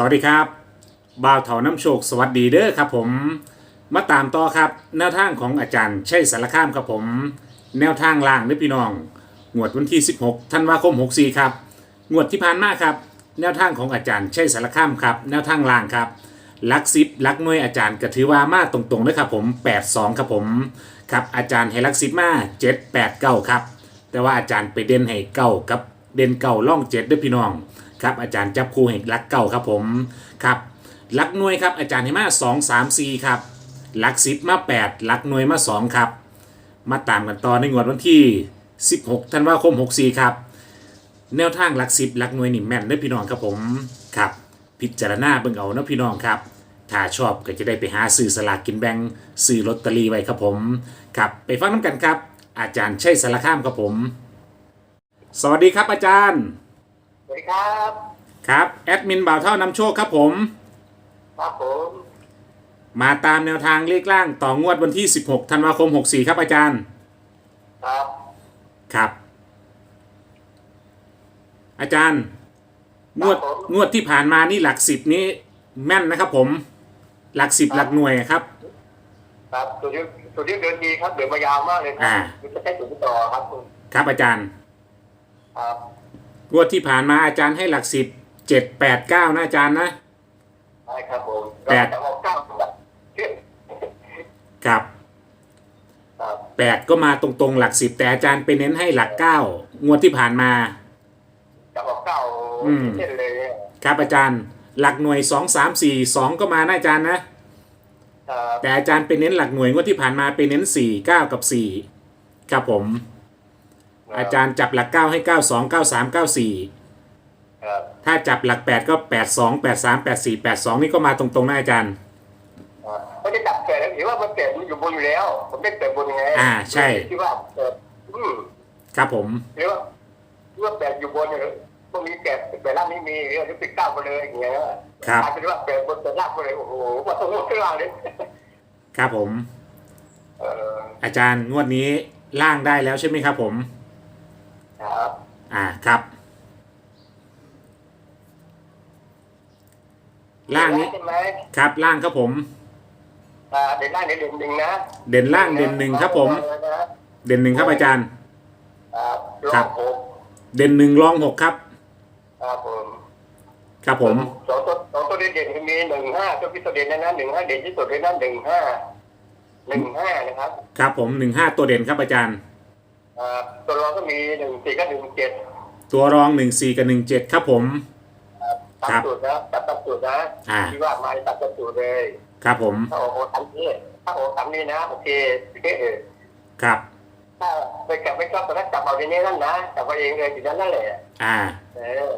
สวัสดีครับ บ่าวเถาน้ำโชคสวัสดีเด้อครับผม มาตามต่อครับแนวทางของอาจารย์ชัยสารคามครับผม แนวทางล่างเด้อพี่น้องงวดวันที่ 16ธันวาคม 64 ครับงวดที่ผ่านมาครับ แนวทางของอาจารย์ชัยสารคามครับ แนวทางล่างครับลักซิปลักหน่วยอาจารย์ก็ถือว่ามาตรงๆเลยครับผม 82 ครับผมครับอาจารย์ให้ลักซิปมา789 ครับ แต่ว่าอาจารย์ไปเด่นให้เก้ากับเด่นเก้าล่องเจ็ดเด้วยพี่น้อง ครับอาจารย์จับคู่ให้ลักเก้าครับผมครับลักหน่วยครับอาจารย์ให้มาสองสามสี่ครับลักสิบมาแปดลักหน่วยมาสองครับ มาตามกันต่อในงวดวันที่ 16ธันวาคม64ครับแนวทางหลักสิบหลักหน่วยนี่แม่นเด้อพี่น้องครับผมครับพิจารณาเบิ่งเอานะพี่น้องครับถ้าชอบก็จะได้ไปหาซื้อสลากกินแบ่งซื้อลอตเตอรี่ไว้ครับผมครับไปฟังน้ำกันครับ อาจารย์ใชัยสารคามครับผม สวัสดีครับอาจารย์ สวัสดีครับ ครับแอดมินบ่าวเท่านำโชคครับผม ครับผมมาตามแนวทางเลขล่างต่องวดวันที่ 16ธันวาคม 64 ครับอาจารย์ ครับครับ อาจารย์ งวดงวดที่ผ่านมานี่หลักสิบนี้แม่นนะครับผม หลักสิบหลักหน่วยครับ ครับตัวนี้ตัวนี้เดินดีครับเดินมายาวมากเลยครัอ่ามันจะใช้ถุงต่อครับคุณครับอาจารย์ ครับ งวดที่ผ่านมาอาจารย์ให้หลักสิบเจ็ดแปดเก้านะอาจารย์นะ ใช่ครับผมแปดจะออกเก้าแบบเชื่อครับครับแปดก็มาตรงๆหลักสิบแต่อาจารย์ไปเน้นให้หลักเก้างวดที่ผ่านมา จะออกเก้าอืม เช่นเลยเนี่ยครับอาจารย์ หลักหน่วยสองสามสี่สองก็มานะอาจารย์นะ ครับแต่อาจารย์ไปเน้นหลักหน่วยงวดที่ผ่านมาไปเน้นสี่เก้ากับสี่ครับผม อาจารย์จับหลักเก้าให้เก้าสองเก้าสามเก้าสี่ครับถ้าจับหลักแปดก็แปดสองแปดสามแปดสี่แปดสองนี่ก็มาตรงๆนะอาจารย์ครับก็จะจับเกิดแล้วถือว่ามันเกิดมันอยู่บนอยู่แล้ว ผมได้เกิดบนไงอ่าใช่ที่ว่าเกิดอืมครับผมหรือว่าหรือว่าแปดอยู่บนเนี่ยพวกนี้แปดแปดล่างไม่มีหรือปิดเก้าไปเลยอย่างเงี้ยครับกลายเป็นว่าแปดบนแปดล่างไปเลยโอ้โหว่าตรงนู้นข้างล่างเลยครับผมเอออาจารย์งวดนี้ล่างได้แล้วใช่ไหมครับผม ครับอ่าครับ ล่างนี้ใช่ไหมครับล่างครับผม อ่าเด่นล่างเด่นหนึ่งนะเด่นล่างเด่นหนึ่งครับผม เด่นหนึ่งครับอาจารย์ ครับครับผมเด่นหนึ่งรองหกครับ ครับผมครับผม สองตัวสองตัวเด่นเด่นมีหนึ่งห้าตัวพิเศษเด่นนะนะหนึ่งห้าเด่นที่สุดเลยนะหนึ่งห้าหนึ่งห้านะครับ ครับผมหนึ่งห้าตัวเด่นครับอาจารย์อ่า ตัวรองก็มีหนึ่งสี่ก็หนึ่งเจ็ดตัวรองหนึ่งสี่กับหนึ่งเจ็ดครับผมตัดครับสูตรนะตัดตัดสูตรนะอ่าที่ว่ามาตัดตัดสูตรเลย ครับผมถ้าโอ้โหทำนี่ถ้าโอ้โหทำนี่นะโอเคเออครับถ้าไปกลับไม่ชอบตอนนั้นจับเอาในนี้นั่นนะจับเอาเองเลยทีนั้นนั่นแหละอ่า เออ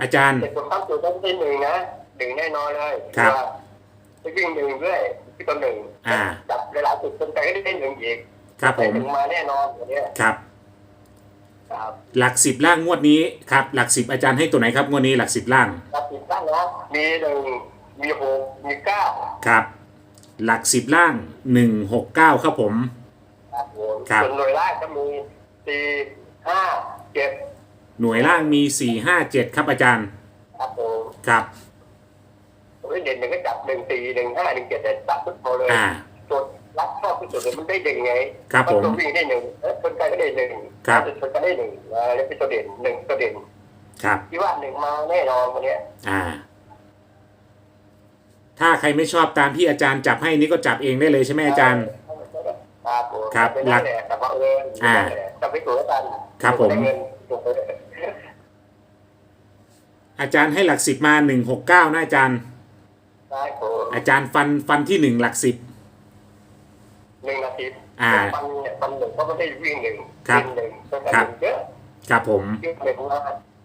อาจารย์แต่ผมทำสูตรนั้นที่หนึ่งนะหนึ่งแน่นอนเลยครับว่าจะวิ่งหนึ่งด้วยที่ตัวหนึ่งอ่าจับหลายๆจุดจนไปก็ได้หนึ่งอีก ครับผมหนึ่งมาแน่นอนอย่างเนี้ยครับ ครับหลักสิบล่างงวดนี้ครับ หลักสิบอาจารย์ให้ตัวไหนครับงวดนี้หลักสิบล่างรับผิดตั้งนะมีหนึ่งมีหกมีเก้าครับ หลักสิบล่างหนึ่งหกเก้าครับผม ครับผมครับ ส่วนหน่วยแรกก็มีสี่ห้าเจ็ดหน่วยล่างมีสี่ห้าเจ็ดครับอาจารย์ครับผมครับโอ้ยเด่นหนึ่งก็จับหนึ่งสี่หนึ่งห้าหนึ่งเจ็ดแต่จับทุกตัวเลย อ่าตัว รับชอบที่สุดเลยมันได้เด่นไงครับผมนตัววิ่งได้หนึ่งเอ้ยคนไกลก็ได้หนึ่งครับคนไกลได้หนึ่งอ่าแล้วเป็นตัวเด่นหนึ่งตัวเด่นครับที่ว่าหนึ่งมาแน่นอนวันเนี้ยอ่า ถ้าใครไม่ชอบตามที่อาจารย์จับให้นี่ก็จับเองได้เลยใช่ไหมอาจารย์ ครับผมครับเป็นนั่นแหละแต่ว่าเอออ่าจับไม่ถูกแล้วกันครับผมได้เงินถูกเลยอาจารย์ให้หลักสิบมาหนึ่งหกเก้านะอาจารย์ได้ผมอาจารย์ฟันฟันที่หนึ่งหลักสิบ หนึ่งนาทีอ่าปันเนี่ยปันหนึ่งเขาไม่ได้วิ่งหนึ่งครับวิ่งหนึ่งก็แต่ครับหนึ่งเยอะครับผมเยอะหนึ่งมา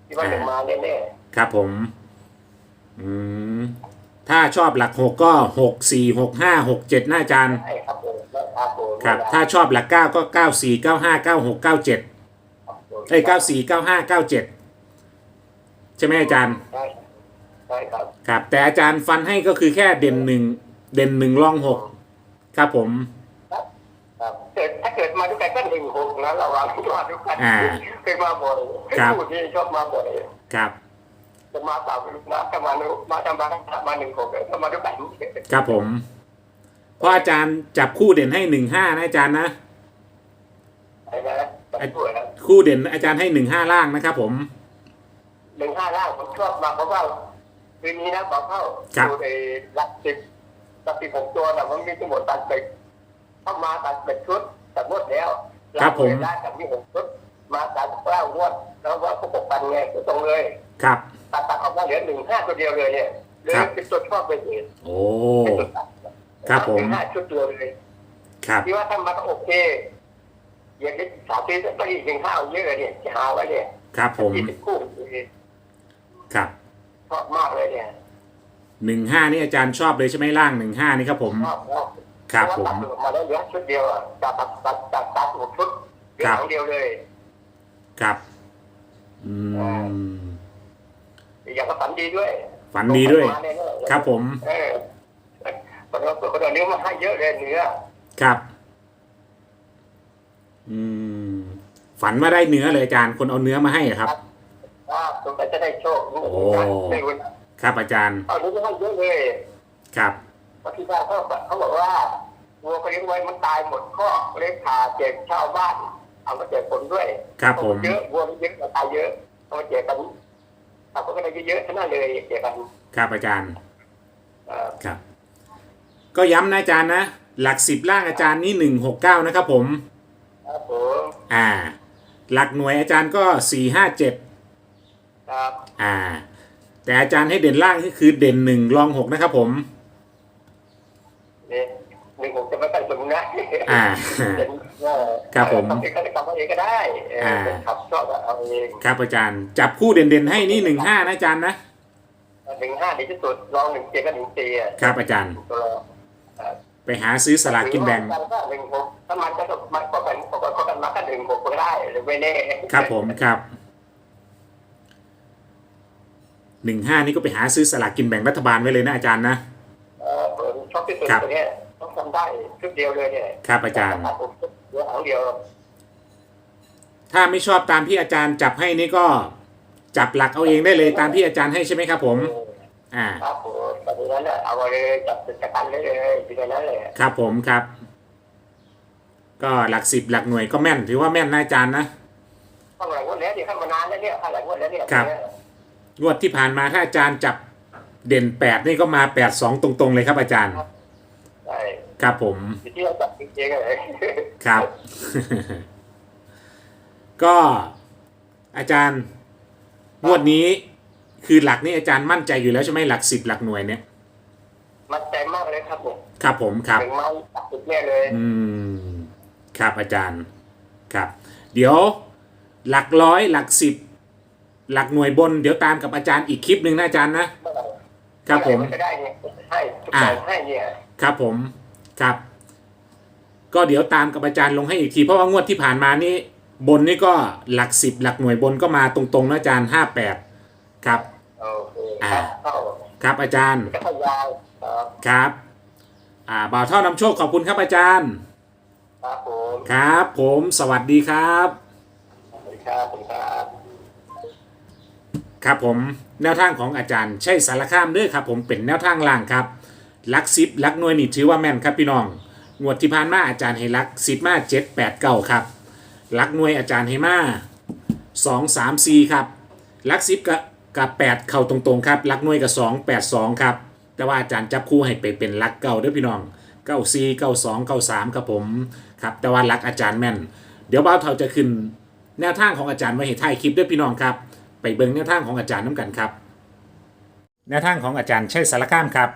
ที่ว่าหนึ่งมาแน่ครับผม อืมถ้าชอบหลักหกก็หกสี่หกห้าหกเจ็ดนะอาจารย์ๆใช่ครับผมครับผมครับ ถ้าชอบหลักเก้าก็เก้าสี่เก้าห้าเก้าหกเก้าเจ็ดเอ้ยเก้าสี่เก้าห้าเก้าเจ็ดใช่ไหมอาจารย์ใช่ใช่ครับ ครับ แต่อาจารย์ฟันให้ก็คือแค่เด่นหนึ่งเด่นหนึ่งรองหกครับผม นึ่งหกนะระวังมาด้วยกันอ่าเคยมาบ่อยครับพูดนี่ชอบมาบ่อยครับจะมาสามมาจะมามาจะมามาหนึ่งหกเลยจะมาด้วยกันครับผมเพราะอาจารย์จับคู่เด่นให้หนึ่งห้านะอาจารย์นะไอ้นะแต่ตัวนะคู่เด่นอาจารย์ให้หนึ่งห้าล่างนะครับผมหนึ่งห้าล่างผมชอบมาเพราะว่าคืนนี้นะบอกเข้าดูในรักสิบรักสิบหกตัวนะมันมีทั้งหมดตัดเบ็ดเข้ามาตัดเบ็ดชุดตัดหมดแล้ว ได้กับมีหกชุดมาตัดเก้างวดแล้วว่าก็ปกกันไงตรงเลยครับ ตัดตัดออกมาเหลือหนึ่งห้าตัวเดียวเลยเนี่ยเลยเป็นตัวชอบเป็นเหตุโอ้ เป็นตัวตัดครับผมหนึ่งห้าชุดเดียวเลยครับ ที่ว่าถ้ามันก็โอเคอย่างนี้สามปีก็อีกหนึ่งห้าเยอะเนี่ยจะหาไว้เนี่ยครับผม ยี่สิบคู่ครับ ชอบมากเลยเนี่ยหนึ่งห้านี่อาจารย์ชอบเลยใช่ไหมล่างหนึ่งห้านี่ครับผม ชอบชอบ ครับผม ตัดออกมาแล้วเหลือชุดเดียวอะตัดตัดตัดตัดตัดหมดชุดเหลือครับหางเดียวเลย ครับ อืม อย่างก็ฝันดีด้วยฝันดีด้วยมาแน่ๆครับผม เออคนเราคนเราเนื้อมาให้เยอะเลยเนื้อครับ อืม ฝันว่าได้เนื้อเลยอาจารย์ คนเอาเนื้อมาให้อะครับ ว่าสงสัยจะได้โชคโอ้ไม่รู้ครับอาจารย์ เอาเนื้อมาให้เยอะเลย ครับบางทีบ้านเขาเขาบอกว่า วัวเขาเลี้ยงไว้มันตายหมดข้อเลี้ยงผ่าแจกชาวบ้าน เอามาแจกคนด้วยครับผมเยอะวัวมันเยอะมันตายเยอะเอามาแจกกันเอาก็ได้เยอะๆทั้งนั้นเลยแจกกันครับอาจารย์เอ่อครับ ก็ย้ำนะอาจารย์นะหลักสิบล่างอาจารย์นี่หนึ่งหกเก้านะครับผมครับผมอ่า หลักหน่วยอาจารย์ก็สี่ห้าเจ็ดครับอ่า แต่อาจารย์ให้เด่นล่างก็คือเด่นหนึ่งรองหกนะครับผมเนี่ย หนึ่งผมจะไม่ตั้งสมมุตินะอ่า เป็นว่าครับผมทำเองก็ได้ทำเอาเองก็ได้เอออ่าเป็นขับชอบเอาเองครับอาจารย์ จับคู่เด่นๆให้นี่หนึ่งห้านะอาจารย์นะ หนึ่งห้าดีที่สุดลองหนึ่งเจ็ดก็หนึ่งสี่อะครับอาจารย์ ตัวรองไปหาซื้อสลากกินแบ่ง ถ้าหนึ่งหกถ้ามันก็ต้องมันก็เป็นก็ก็กันมาก็หนึ่งหกก็ได้หรือไม่แน่ครับผมครับหนึ่งห้านี่ก็ไปหาซื้อสลากกินแบ่งรัฐบาลไว้เลยนะอาจารย์นะ เออผมชอบที่สุดครับตัวเนี้ย ต้องทำได้ชุดเดียวเลยเนี่ยครับอาจารย์ตัดผมชุดเดียวหางเดียว ถ้าไม่ชอบตามที่อาจารย์จับให้นี่ก็จับหลักเอาเองได้เลยตามที่อาจารย์ให้ใช่ไหมครับ ผม อ่า ครับผมแบบนั้นแหละเอาไปเลยจับจัดการเลยเลยทีนั้นเลยครับผมครับ ก็หลักสิบหลักหน่วยก็แม่น ถือว่าแม่นนะอาจารย์นะข้างหลังวันนี้เนี่ยข้างมานานแล้วเนี่ยข้างหลังวันแล้วเนี่ยครับงวดที่ผ่านมาถ้าอาจารย์จับเด่นแปดนี่ก็มาแปดสองตรงๆเลยครับอาจารย์ใช่ ครับผมที่เราจับจริงๆเลยครับ ก็อาจารย์งวดนี้คือหลักนี่อาจารย์มั่นใจอยู่แล้วใช่ไหมหลักสิบหลักหน่วยเนี่ย มันใจมากเลยครับผม ครับผมครับถึงมาตัดสุดแน่เลย อืม ครับอาจารย์ ครับ เดี๋ยวหลักร้อยหลักสิบหลักหน่วยบน เดี๋ยวตามกับอาจารย์อีกคลิปหนึ่งนะอาจารย์นะครับผมจะได้เนี่ยให้ทุกอย่างให้เนี่ยครับผม ครับ ก็เดี๋ยวตามกับอาจารย์ลงให้อีกที เพราะว่างวดที่ผ่านมานี่บนนี่ก็หลักสิบหลักหน่วยบนก็มาตรงๆนะอาจารย์ห้าแปดครับโอเคครับเข้าครับอาจารย์ก็เข้ายาวครับครับ อ่าบ่าวเท่านำโชคขอบคุณครับอาจารย์ ครับผมครับผมสวัสดีครับสวัสดีครับผมครับครับผมแนวทางของอาจารย์ใช่สารคามเด้อครับผมเป็นแนวทางล่างครับ ลักซิปลักหน่วยนี่ถือว่าแม่นครับพี่น้อง งวดที่ผ่านมาอาจารย์ให้ลักซิปมาเจ็ดแปดเก้าครับลักหน่วยอาจารย์ให้มาสองสามสี่ครับลักซิปกับกับแปดเข้าตรงๆครับลักหน่วยกับสองแปดสองครับแต่ว่าอาจารย์จับคู่ให้ไปเป็นลักเก้าเด้อพี่น้องเก้าสี่เก้าสองเก้าสามครับผมครับแต่ว่าลักอาจารย์แม่น เดี๋ยวบ่าวเทาจะขึ้นแนวทางของอาจารย์ไว้ให้ท้ายคลิปด้วยพี่น้องครับ ไปเบิ่งแนวทางของอาจารย์น้ำกันครับแนวทางของอาจารย์ใช่สารก้ามครับ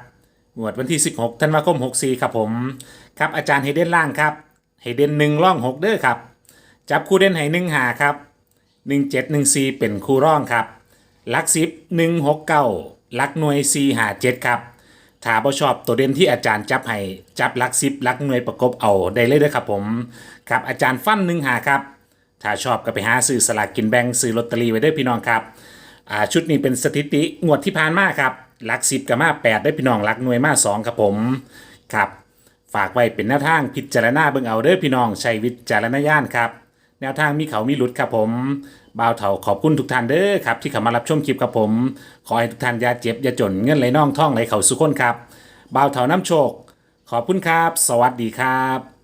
งวดวันที่ 16ธันวาคม 64 ครับผม ครับอาจารย์ให้เดนล่างครับให้เดนหนึ่งร่องหกเด้อครับ จับคู่เด่นให้หนึ่งหาครับหนึ่งเจ็ดหนึ่งสี่เป็นคู่ร่องครับลักซิปหนึ่งหกเก้าลักหน่วยสี่หาเจ็ดครับถ้าบ่ชอบตัวเด่นที่อาจารย์จับให้จับลักซิปลักหน่วยประกบเอาได้เลยเด้อครับผม ครับอาจารย์ฟันหนึ่งหาครับ ถ้าชอบก็ไปหาซื้อสลากกินแบ่งซื้อลอตเตอรี่ไว้ด้วยพี่น้องครับชุดนี้เป็นสถิติงวดที่ผ่านมาครับ ลักสิบกับมาแปดได้พี่น้องลักหน่วยมาสองครับผมครับฝากไว้เป็นแนวทางพิจารณาเบิ่งเอาเด้อพี่น้องใช้วิจารณญาณครับ แนวทางมีเขามีหลุดครับผมบ่าวเถาขอบคุณทุกท่านเด้อครับ ที่เข้ามารับชมคลิปกับผม ขอให้ทุกท่านอย่าเจ็บอย่าจนเงินไหลน่องท่องไหลเข่าสุขคนครับบ่าวเถาน้ำโชค ขอบคุณครับ สวัสดีครับ